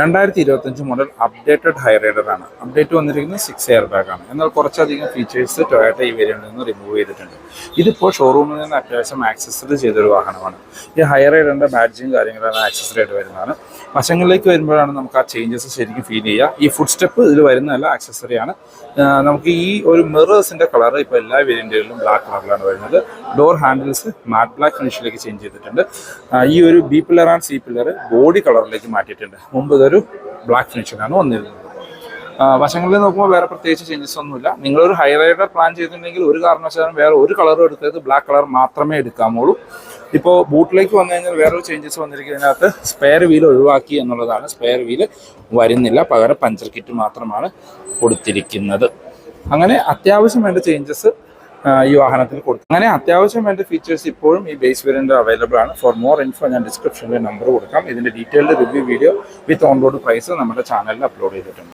രണ്ടായിരത്തി ഇരുപത്തഞ്ച് model updated ഹൈറൈഡറാണ് അപ്ഡേറ്റ് വന്നിരിക്കുന്നത് സിക്സ് എയർ ബാഗാണ് എന്നാൽ കുറച്ചധികം ഫീച്ചേഴ്സ് ടൊയാറ്റ ഈ വേരിയന്റിൽ നിന്ന് റിമൂവ് ചെയ്തിട്ടുണ്ട്. ഇതിപ്പോൾ ഷോറൂമിൽ നിന്ന് അത്യാവശ്യം ആക്സസറി ചെയ്തൊരു വാഹനമാണ്. ഈ ഹൈ റൈഡറിന്റെ ബാഡ്ജും കാര്യങ്ങളാണ് ആക്സസറി ആയിട്ട് വരുന്നതാണ്. വശങ്ങളിലേക്ക് വരുമ്പോഴാണ് നമുക്ക് ആ ചേഞ്ചസ് ശരിക്കും ഫീൽ ചെയ്യുക. ഈ ഫുഡ് സ്റ്റെപ്പ് ഇതിൽ വരുന്നതല്ല ആക്സസറി ആണ്. നമുക്ക് ഈ ഒരു മിറേഴ്സിന്റെ കളർ ഇപ്പോൾ എല്ലാ വേരിയന്റുകളിലും ബ്ലാക്ക് കളറിലാണ് വരുന്നത്. ഡോർ ഹാൻഡിൽസ് മാറ്റ് ബ്ലാക്ക് ഫിനിഷിലേക്ക് ചേഞ്ച് ചെയ്തിട്ടുണ്ട്. ഈ ഒരു B pillar and C pillar body കളറിലേക്ക് മാറ്റിയിട്ടുണ്ട്. മുമ്പ് ഇതൊരു ബ്ലാക്ക് ഫിനിഷിലാണ് വന്നിരുന്നത്. വശങ്ങളിൽ നോക്കുമ്പോൾ വേറെ പ്രത്യേകിച്ച് ചേഞ്ചസ് ഒന്നുമില്ല. നിങ്ങളൊരു ഹൈ റൈഡർ പ്ലാൻ ചെയ്തിട്ടുണ്ടെങ്കിൽ ഒരു കാരണവശാലും വേറെ ഒരു കളർ എടുത്തത് ബ്ലാക്ക് കളർ മാത്രമേ എടുക്കാമുള്ളൂ ഇപ്പോൾ ബൂട്ടിലേക്ക് വന്നു കഴിഞ്ഞാൽ വേറൊരു ചേഞ്ചസ് വന്നിരിക്കുന്നതിനകത്ത് സ്പെയർ വീൽ ഒഴിവാക്കി എന്നുള്ളതാണ്. സ്പെയർ വീൽ വരുന്നില്ല. പകരം പഞ്ചർ കിറ്റ് മാത്രമാണ് കൊടുത്തിരിക്കുന്നത്. അങ്ങനെ അത്യാവശ്യം വേണ്ട ചേഞ്ചസ് ഈ വാഹനത്തിൽ കൊടുത്തു. അങ്ങനെ അത്യാവശ്യം വേണ്ട ഫീച്ചേഴ്സ് ഇപ്പോഴും ഈ ബേസ് വേരിയന്റ് അവൈലബിൾ ആണ്. ഫോർ മോർ ഇൻഫോ ഞാൻ ഡിസ്ക്രിപ്ഷനിൽ നമ്പർ കൊടുക്കാം. ഇതിന്റെ detailed review video with on road price നമ്മുടെ ചാനലിൽ അപ്ലോഡ് ചെയ്തിട്ടുണ്ട്.